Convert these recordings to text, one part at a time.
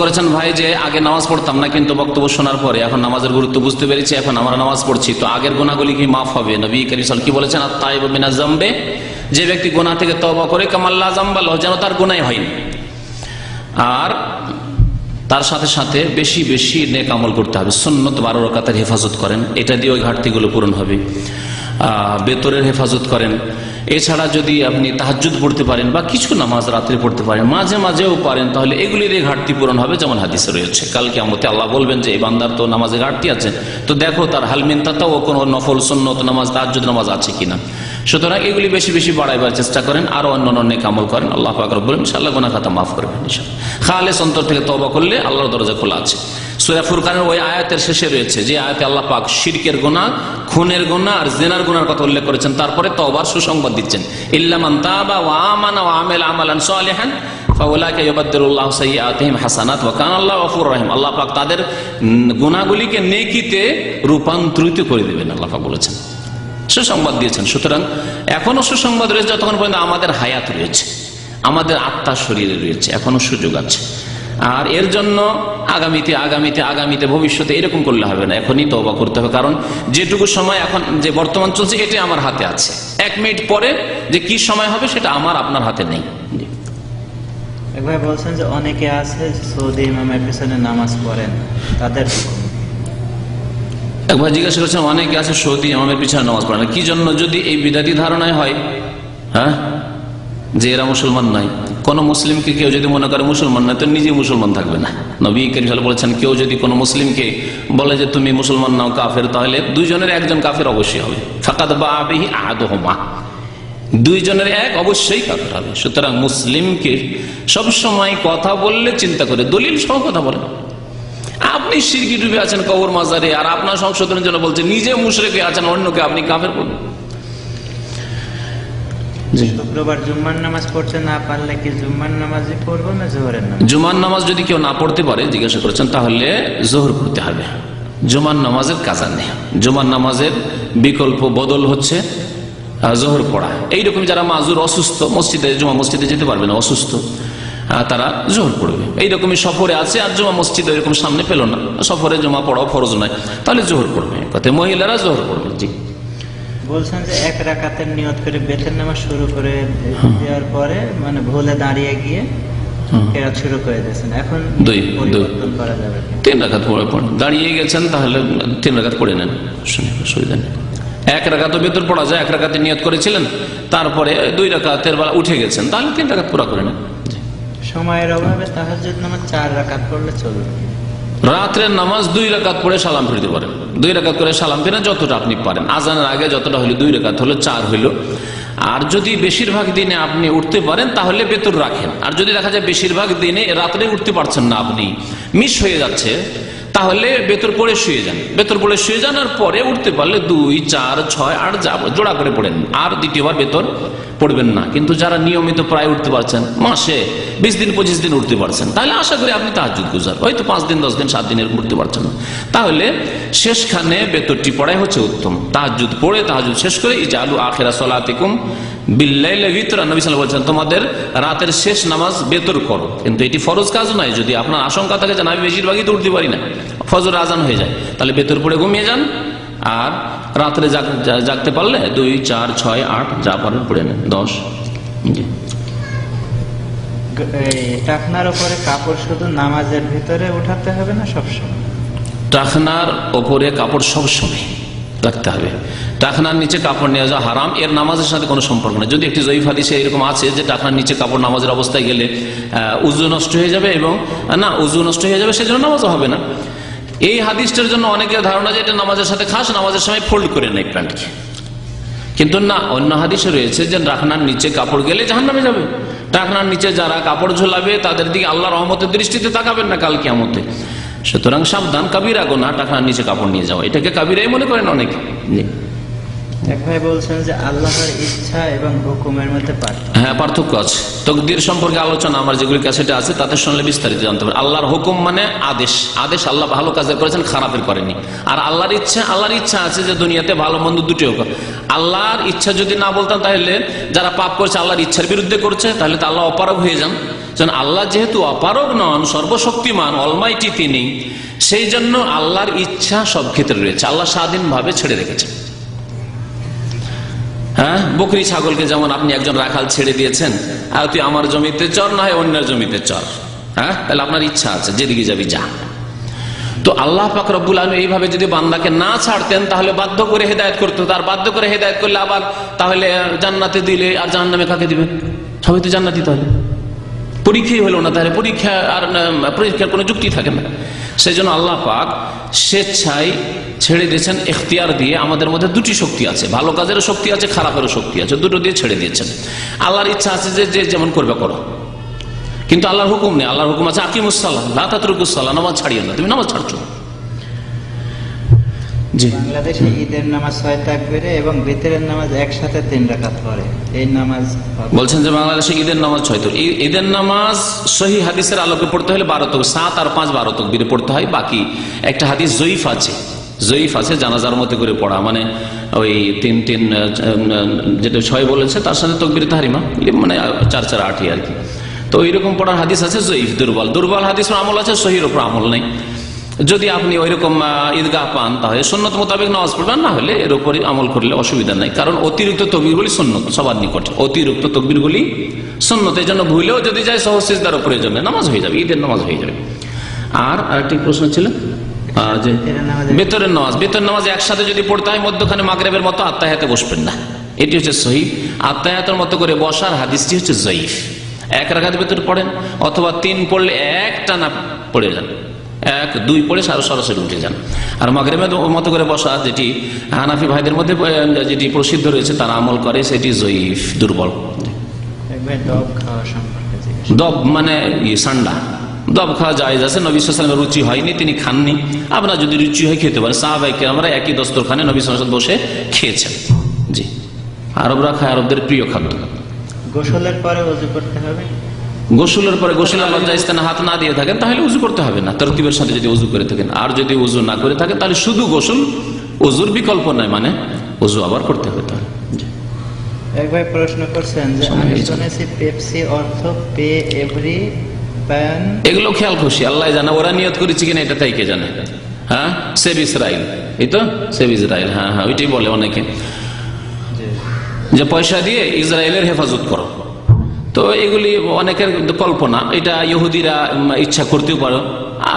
করেছেন ভাই যে আগে নামাজ পড়তাম না, কিন্তু বক্তব্য শোনার পরে এখন নামাজের গুরুত্ব বুঝতে পেরেছি, এখন আমরা নামাজ পড়ছি। তো আগের গোনাগুলি কি মাফ হবে? নবী করিসল কি বলেছেন? আর তাই বিনা জম্বে যে ব্যক্তি গোনা থেকে তবা করে, কামাল্লা জাম্বাল যেন তার গোনাই হয়নি আর তার সাথে সাথে বেশি বেশি নেক আমল করতে হবে। সুন্নত বারো রকাতের হেফাজত করেন। এটা দিয়ে ওই ঘাটতিগুলো পূরণ হবে। বেতরের হেফাজত করেন। এছাড়া যদি আপনি তাহাজুদ পড়তে পারেন বা কিছু নামাজ রাত্রে পড়তে পারেন, মাঝে মাঝেও পারেন, তাহলে এগুলির ঘাটতি পূরণ হবে যেমন হাদিসে রয়েছে। কালকে আমতে আল্লাহ বলবেন যে এই বান্দার তো নামাজে ঘাটতি আছে। তো দেখো তার হালমিনতাও ও কোনো নফল, সন্নত নামাজ তাহাজুদ নামাজ আছে কিনা? সুতরাং এগুলি বেশি বেশি বাড়াইবার চেষ্টা করেন আরও অন্য অনেক আমল করেন। আল্লাহ পাকর বলেন ইনশাআল্লাহ গোনা খাতা মাফ করবেন। খালেস অন্তর থেকে তবা করলে আল্লাহর দরজা খোলা আছে। সুরা ফুরকানের ওই আয়াতের শেষে রয়েছে যে আয়াতে আল্লাহ পাক শিরকের গোনা খুনের গোনা আর জেনার গোনার কথা উল্লেখ করেছেন। তারপরে তবার সুসংবাদ দিচ্ছেন। ইল্লামান তাবা ওয়া আমানা ওয়া আমিলা আমালান সালিহান, ফাউলাইকা ইউবাদদিলুল্লাহু সাইয়্যাতিহিম হাসানাত ওয়া কানা আল্লাহু আল্লাহ পাক তাদের গুনাহগুলিকে নেকিতে রূপান্তরিত করে দেবেন, আল্লাহ পাক বলেছেন। সুসংবাদ দিয়েছেন। সুতরাং এখনও সুসংবাদ রয়েছে যতক্ষণ পর্যন্ত আমাদের হায়াত রয়েছে, আমাদের আত্মা শরীরে রয়েছে, এখনও সুযোগ আছে। আর এর জন্য আগামীতে আগামীতে আগামীতে, ভবিষ্যতে এরকম করলে হবে না। এখনই তবা করতে হবে। কারণ যেটুকু সময় এখন, যে বর্তমান চলছে এটাই আমার হাতে আছে। এক মিনিট পরে যে কি সময় হবে সেটা আমার আপনার হাতে নেই। বলছেন যে অনেকে আছে সৌদি ইমামের পিছনে নামাজ পড়েন তাদের একবার জিজ্ঞাসা করছেন অনেকে আছে সৌদি ইমামের পিছনে নামাজ পড়ে না কি জন্য যদি এই বিদাতি ধারণায় হয়? হ্যাঁ? যে এরা মুসলমান নয় কোন মুসলিমকে কেউ যদি মনে করে মুসলমান না তো নিজে মুসলমান থাকবে না। নবী করিম বলেছেন কেউ যদি কোনো মুসলিমকে বলে যে তুমি মুসলমান নাও, কাফের, তাহলে দুইজনের একজন কাফের অবশ্যই হবে। ফাকাদ বা আবিহি আদহমা দুইজনের এক অবশ্যই কাফের হবে। সুতরাং মুসলিমকে সবসময় কথা বললে চিন্তা করে, দলিল সহ কথা বলে। আপনি সিরকি ডুবে আছেন কবর মাজারে, আর আপনার সংশোধনের জন্য বলছেন নিজে মুশরেকে আছেন, অন্যকে আপনি কাফের জি শুক্রবার জুম্মার নামাজ পড়তে না পারলে কি জুম্মার নামাজই পড়ব না জোহরের নামাজ? জুমার নামাজ যদি কেউ না পড়তে পারে জিজ্ঞাসা করেছেন তাহলে জোহর পড়তে হবে। জুমার নামাজের কাজা নেই। জুমার নামাজের বিকল্প বদল হচ্ছে জোহর পড়া। এইরকম যারা মাজুর অসুস্থ মসজিদে জুমা মসজিদে যেতে পারবে না অসুস্থ তারা জোহর পড়বে। এইরকমই সফরে আছে আর জুমা মসজিদ এরকম সামনে পেল না। সফরে জমা পড়াও ফরজ নয় তাহলে জোহর পড়বে। কথায় মহিলারা জোহর পড়বে জি। বলছেন যে এক রাকাতের নিয়ত করে বেতের নামাজ শুরু করে দেওয়ার পরে মানে ভুলে দাঁড়িয়ে গিয়ে শুরু করে দিয়েছেন। এখন দুই, পরিবর্তন করা যাবে। তিন রাখাত পড়ে পড়েন দাঁড়িয়ে গেছেন তাহলে তিন রাখাত পড়ে নেন। অসুবিধা নেই। এক রাখাত পড়া যায় এক রাখাতে নিয়ত করেছিলেন তারপরে দুই রাখাতের বেলা উঠে গেছেন তাহলে তিন রাখাত পুরা করে নেন। সময়ের অভাবে নামাজ চার রাকাত পড়লে চলবে। রাত্রের নামাজ দুই রাকাত পড়ে সালাম ফিরতে পারেন দুই রাকাত করে সালাম ফিরে যতটা আপনি পারেন। আজানের আগে যতটা হইল দুই রাকাত হলো চার হইল। আর যদি বেশিরভাগ দিনে আপনি উঠতে পারেন, তাহলে বেতর রাখেন। আর যদি দেখা যায় বেশিরভাগ দিনে রাত্রে উঠতে পারছেন না আপনি, মিস হয়ে যাচ্ছে, তাহলে বেতর পড়ে শুয়ে যান। বেতর পড়ে শুয়ে যান আর পরে উঠতে পারলে দুই, চার, ছয়, আট, যাব, জোড়া করে পড়েন। আর দ্বিতীয়বার বেতর পড়বেন না। কিন্তু যারা নিয়মিত প্রায় উঠতে পারছেন, মাসে বিশ দিন, পঁচিশ দিন উঠতে পারছেন, তাহলে আশা করি আপনি তাহাজুদ গুজার। হয়তো পাঁচ দিন, দশ দিন, সাত দিনের উঠতে পারছেন। তাহলে শেষখানে বেতরটি পড়াই হচ্ছে উত্তম। তাহাজুদ পড়ে তাহাজুদ শেষ করে যে আলু আখেরা সলাতিকুম বিল্লাইলে ভিতরা। নবী ওয়াসাল্লাম বলছেন, তোমাদের রাতের শেষ নামাজ বেতর করো। কিন্তু এটি ফরজ কাজ নয়। যদি আপনার আশঙ্কা থাকে যে আমি বেশিরভাগই তো উঠতে পারি না, ফজর আজান হয়ে যায়, তাহলে বেতর পড়ে ঘুমিয়ে যান। আর রাত্রে জাগতে পারলে দুই চার ছয় আট যা পারেন পড়ে নেন দশ। এই টাকনার উপরে কাপড় শুধু নামাজের ভিতরে উঠাতে হবে না সবসময় টাকনার ওপরে কাপড় সব সময় রাখতে হবে। টাকনার নিচে কাপড় নিয়ে যাওয়া হারাম এর নামাজের সাথে কোনো সম্পর্ক নেই। যদি একটি জয়ীফ হাদিসে এরকম আছে যে টাকনার নিচে কাপড় নামাজের অবস্থায় গেলে উজু নষ্ট হয়ে যাবে এবং না উজু নষ্ট হয়ে যাবে সেজন্য নামাজও হবে না। এই হাদিসটার জন্য অনেকের ধারণা যে এটা নামাজের সাথে খাস, নামাজের সময় ফোল্ড করে নেয় প্যান্টকে কিন্তু না, অন্য হাদিসে রয়েছে যে রাখনার নিচে কাপড় গেলে জাহান নামে যাবে। টাকনার নিচে যারা কাপড় ঝোলাবে, তাদের দিকে আল্লাহ রহমতের দৃষ্টিতে তাকাবেন না কালকে আমতে সুতরাং সাবধান, কাবিরা গোনা টাকনার নিচে কাপড় নিয়ে যাওয়া। এটাকে কাবিরাই মনে করেন অনেকে। ভাই বলছেন যে আল্লাহর ইচ্ছা এবং মধ্যে হ্যাঁ পার্থক্য আছে। সম্পর্কে আলোচনা আমার যেগুলি আছে বিস্তারিত জানতে আল্লাহর হুকুম মানে আদেশ। আদেশ আল্লাহ ভালো কাজের করেছেন, খারাপের করেনি আর আল্লাহর ইচ্ছা আল্লাহর ইচ্ছা আছে যে দুনিয়াতে ভালো মন্দ দুটি হোক। আল্লাহর ইচ্ছা যদি না বলতাম, তাহলে যারা পাপ করছে, আল্লাহর ইচ্ছার বিরুদ্ধে করছে, তাহলে তো আল্লাহ অপারগ হয়ে যান। যেন আল্লাহ যেহেতু অপারগ নন, সর্বশক্তিমান অলমাইটি তিনি, সেই জন্য আল্লাহর ইচ্ছা সব ক্ষেত্রে রয়েছে। আল্লাহ স্বাধীনভাবে ছেড়ে রেখেছেন। হ্যাঁ? বকরি ছাগলকে যেমন আপনি একজন রাখাল ছেড়ে দিয়েছেন, আর তুই আমার জমিতে চর, না হয় অন্যের জমিতে চর। হ্যাঁ? তাহলে আপনার ইচ্ছা আছে, যেদিকে যাবি যা। তো আল্লাহ পাক রব্বুল আলম এইভাবে যদি বান্দাকে না ছাড়তেন, তাহলে বাধ্য করে হেদায়ত করতো। তার বাধ্য করে হেদায়ত করলে আবার তাহলে জান্নাতে দিলে আর জাহান্নামে কাকে দিবেন সবাই তো জান্নাতি তাহলে। পরীক্ষাই হলো না তাহলে। পরীক্ষা আর পরীক্ষার কোনো যুক্তি থাকে না। সেই জন্য আল্লাহ পাক স্বেচ্ছায় ছেড়ে দিয়েছেন এখতিয়ার দিয়ে আমাদের মধ্যে দুটি শক্তি আছে। ভালো কাজেরও শক্তি আছে, খারাপেরও শক্তি আছে। দুটো দিয়ে ছেড়ে দিয়েছেন। আল্লাহর ইচ্ছা আছে যে যে যেমন করবে, করো। কিন্তু আল্লাহর হুকুম নেই। আল্লাহর হুকুম আছে আকিমুসাল্লাহ লাতাতরুকুসাল্লাহ নামাজ ছাড়িও না। তুমি নামাজ ছাড়ছো। জি। বাংলাদেশে ঈদের নামাজ ছয় তাকবিরে এবং ভিতরের নামাজ একসাথে তিন রাকাত পড়ে। এই নামাজ বলছেন যে বাংলাদেশে ঈদের নামাজ ছয় তো এই ঈদের নামাজ সহি হাদিসের আলোকে পড়তে হলে বারো তক সাত আর পাঁচ বারো তক তকবিরে পড়তে হয়। বাকি একটা হাদিস জয়ীফ আছে। জয়ীফ আছে জানাজার মতো করে পড়া। মানে ওই তিন তিন যেটা ছয় বলেছে তার সাথে তকবির তাহারিমা। মানে চার চার আটই আর কি। তো এইরকম পড়ার হাদিস আছে জয়ীফ দুর্বল। দুর্বল হাদিস আমল আছে সহির ওপর আমল নেই। যদি আপনি ওইরকম ঈদগাহ পান, তাহলে সন্ন্যত মোতাবেক নামাজ পড়বেন, না হলে এর উপরে আমল করলে অসুবিধা নাই। কারণ অতিরিক্ত তকবিরগুলি সন্ন্যত সবার নিকট। অতিরিক্ত তকবিরগুলি সন্ন্যত এই জন্য ভুলেও যদি যায় সহসিজদার প্রয়োজন নামাজ হয়ে যাবে, ঈদের নামাজ হয়ে যাবে। আর আরেকটি প্রশ্ন ছিল ভিতরের নামাজে- বেতন নামাজ একসাথে যদি পড়তে হয়, মধ্যখানে মাগরেবের মতো আত্মাহাতে বসবেন না। এটি হচ্ছে সহি আত্মাহাতের মতো করে বসার হাদিসটি হচ্ছে জয়ীফ। এক রাখাত ভেতর পড়েন, অথবা তিন পড়লে এক টানা পড়ে যান। এক দুই পড়ে সারা সরাসরি উঠে যান। আর মাগরেবের মতো করে বসা যেটি হানাফি ভাইদের মধ্যে যেটি প্রসিদ্ধ রয়েছে তারা আমল করে সেটি জয়ীফ দুর্বল। দব মানে ইয়ে সান্ডা। দব খাওয়া যায় আছে নবী সালামের রুচি হয়নি তিনি খাননি। আপনার যদি রুচি হয় খেতে পারেন। সাহাবাইকে আমরা একই দস্তরখানে নবী সালাম বসে খেয়েছেন। জি। আরবরা খায় আরবদের প্রিয় খাদ্য। গোসলের পরে করতে হবে? গোসলের পরে গোসলের লজ্জা স্থানে হাত না দিয়ে থাকেন তাহলে উজু করতে হবে না। তরতিবের সাথে যদি উজু করে থাকেন। আর যদি উজু না করে থাকেন তাহলে শুধু গোসল উজুর বিকল্প নয় মানে উজু আবার করতে হবে তাহলে। এক ভাই প্রশ্ন করছেন যে আমি শুনেছি পেপসি অর্থ পে এভরি প্যান? এগুলো খেয়াল খুশি আল্লাহ জানে ওরা নিয়ত করেছে কিনা এটা তাই কে জানে? হ্যাঁ? এই তো? হ্যাঁ হ্যাঁ ওইটাই বলে অনেকে। যে পয়সা দিয়ে ইসরায়েলের হেফাজত করো। তো এগুলি অনেকের কল্পনা। এটা ইহুদিরা ইচ্ছা করতেও পারো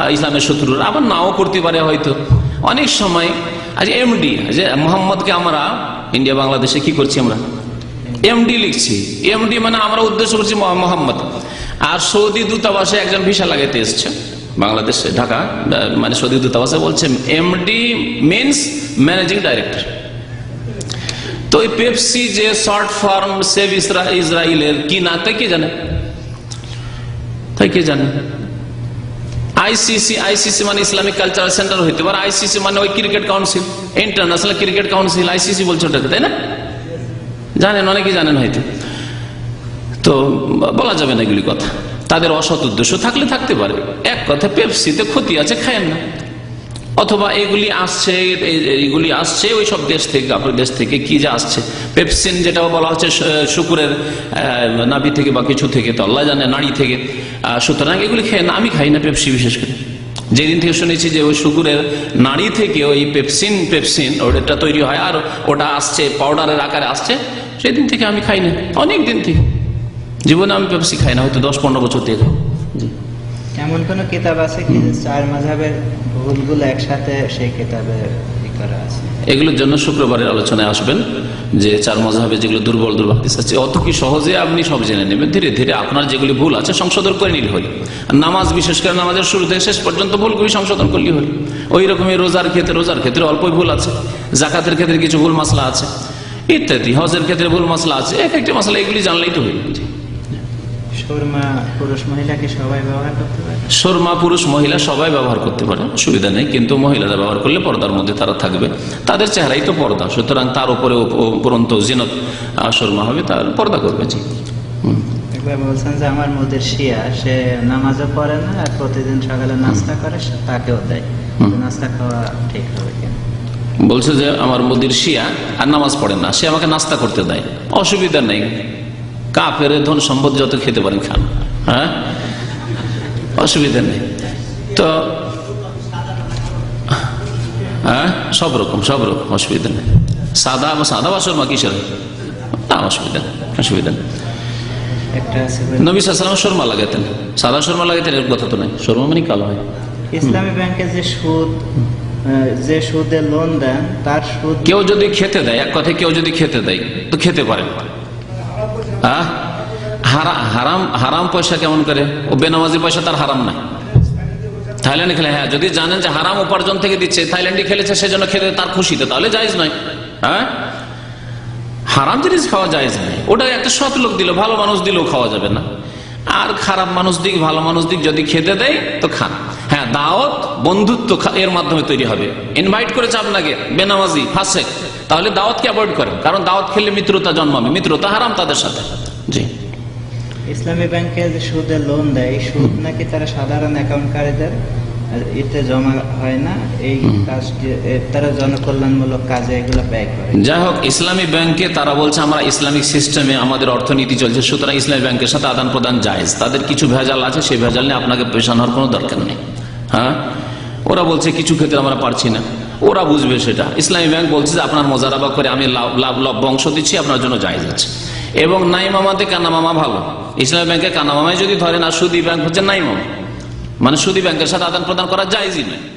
ইসলামের শত্রুরা, আবার নাও করতে পারে হয়তো। অনেক সময়, আজ এমডি যে মোহাম্মদকে আমরা ইন্ডিয়া বাংলাদেশে কি করছি আমরা? এমডি লিখছি। এমডি মানে আমরা উদ্দেশ্য করছি মোহাম্ম- মোহাম্মদ। আর সৌদি দূতাবাসে একজন ভিসা লাগাইতে এসছে, বাংলাদেশে, ঢাকা মানে সৌদি দূতাবাসে বলছে এমডি মিনস ম্যানেজিং ডাইরেক্টর তো ওই পেপসি যে শর্ট ফর্ম সেভ ইসরা- ইসরায়েলের কি না, তাই কে জানে? তাই কে জানে? আইসিসি আইসিসি মানে ইসলামিক কালচারাল সেন্টার হইতে পারে। আইসিসি মানে ওই cricket council international cricket council ICC বলছে ওটাকে, তাই না? জানেন, অনেকেই জানেন হয়তো। তো বলা যাবে না এগুলি কথা। তাদের অসৎ উদ্দেশ্য থাকলে থাকতে পারে। এক কথা পেপসিতে ক্ষতি আছে, খায়েন না। অথবা এগুলি আসছে এইগুলি আসছে, ওই সব দেশ থেকে, আপনার দেশ থেকে কি যে আসছে। পেপসিন যেটা বলা হচ্ছে শুকুরের নাভি থেকে বা কিছু থেকে, তো আল্লাহ জানে নাড়ি থেকে। সুতরাং এগুলি খেয়ে না, আমি খাই না পেপসি বিশেষ করে। যেদিন থেকে শুনেছি যে ওই শুকুরের নাড়ি থেকে ওই পেপসিন পেপসিন ওটা তৈরি হয়, আর ওটা আসছে, পাউডারের আকারে আসছে, সেদিন থেকে আমি খাই না। অনেক দিন থেকে। জীবনে আমি পেপসি খাই না, হয়তো দশ পনেরো বছর থেকে। এমন কোন কিতাব আছে কি চার মাঝাবের ভুলগুলো একসাথে সেই কিতাবে এগুলোর জন্য শুক্রবারের আলোচনায় আসবেন যে চার মজাবে যেগুলো দুর্বল দুর্বল আছে, অত কি সহজে আপনি সব জেনে নেবেন? ধীরে ধীরে আপনার যেগুলি ভুল আছে সংশোধন করে নিলে হল। নামাজ বিশেষ করে নামাজের শুরু থেকে শেষ পর্যন্ত ভুলগুলি সংশোধন করলে হল। ওই রকমই রোজার ক্ষেত্রে রোজার ক্ষেত্রে অল্পই ভুল আছে, জাকাতের ক্ষেত্রে কিছু ভুল মশলা আছে, ইত্যাদি। হজের ক্ষেত্রে ভুল মশলা আছে এক একটি মশলা এগুলি জানলেই তো হইল সুরমা পুরুষ মহিলাকে সবাই ব্যবহার করতে পারে? সুরমা পুরুষ মহিলা সবাই ব্যবহার করতে পারে সুবিধা নেই কিন্তু মহিলারা ব্যবহার করলে পর্দার মধ্যে তারা থাকবে। তাদের চেহারাই তো পর্দা সুতরাং তার উপরে উপরন্ত জিনত সুরমা হবে তার পর্দা করবে জি। বলছেন যে আমার মোদের শিয়া সে নামাজও পড়ে না আর প্রতিদিন সকালে নাস্তা করে সে তাকেও দেয়। নাস্তা খাওয়া ঠিক হবে বলছে যে আমার মোদির শিয়া আর নামাজ পড়ে না সে আমাকে নাস্তা করতে দেয়। অসুবিধা নেই। কাফের ধন সম্পদ যত খেতে পারেন খান। হ্যাঁ? অসুবিধা নেই। তো হ্যাঁ? সব রকম সব রকম অসুবিধা নেই। সাদা সাদা বা সুরমা কিসের? না অসুবিধা নেই অসুবিধা নেই। নবী সুরমা লাগাতেন। সাদা সুরমা লাগাতেন এর কথা তো নাই। মানে কালো হয়। ইসলামী ব্যাংকে যে সুদ যে সুদে লোন দেন তার সুদ কেউ যদি খেতে দেয় এক কেউ যদি খেতে দেয় তো খেতে পারেন হ্যাঁ? হারাম হারাম পয়সা কেমন করে? ও বেনামাজি পয়সা তার হারাম নাই থাইল্যান্ডে খেলে হ্যাঁ যদি জানেন যে হারাম উপার্জন থেকে দিচ্ছে, থাইল্যান্ডে খেলেছে, সেজন্য খেতে তার খুশিতে, তাহলে জায়জ নয়। হ্যাঁ? হারাম জিনিস খাওয়া যায় নাই ওটা একটা সৎ লোক দিল, ভালো মানুষ দিলেও খাওয়া যাবে না। আর খারাপ মানুষ দিক, ভালো মানুষ দিক, যদি খেতে দেয়, তো খান। হ্যাঁ দাওয়াত, বন্ধুত্ব এর মাধ্যমে তৈরি হবে। ইনভাইট করেছে আপনাকে, বেনামাজি ফাঁসে তাহলে দাওয়াতকে অ্যাভয়েড করেন। কারণ দাওয়াত খেলে মিত্রতা জন্মাবে। মিত্রতা হারাম তাদের সাথে। জি। ইসলামী ব্যাংকে যে সুদে লোন দেয় সুদ নাকি তারা সাধারণ অ্যাকাউন্টকারীদের এতে জমা হয় না। এই কাজটি তারা জনকল্যাণমূলক কাজে এগুলো ব্যয় করে। যাই হোক ইসলামী ব্যাংকে তারা বলছে আমরা ইসলামিক সিস্টেমে আমাদের অর্থনীতি চলছে সুতরাং ইসলামী ব্যাংকের সাথে আদান প্রদান জায়েজ। তাদের কিছু ভেজাল আছে সেই ভেজাল নিয়ে আপনাকে পেশান হওয়ার কোনো দরকার নেই। হ্যাঁ? ওরা বলছে কিছু ক্ষেত্রে আমরা পারছি না। ওরা বুঝবে সেটা। ইসলামী ব্যাংক বলছে যে আপনার মজারাবা করে আমি লাভ লাভ বংশ দিচ্ছি, আপনার জন্য জায়েজ যাচ্ছে এবং নাই মামাতে কানা মামা ভালো। ইসলামী ব্যাংকে কানা মামায় যদি ধরেন আর সুদী ব্যাংক হচ্ছে নাইমামা। মানে সুদী ব্যাংকের সাথে আদান প্রদান করা যায় নয়।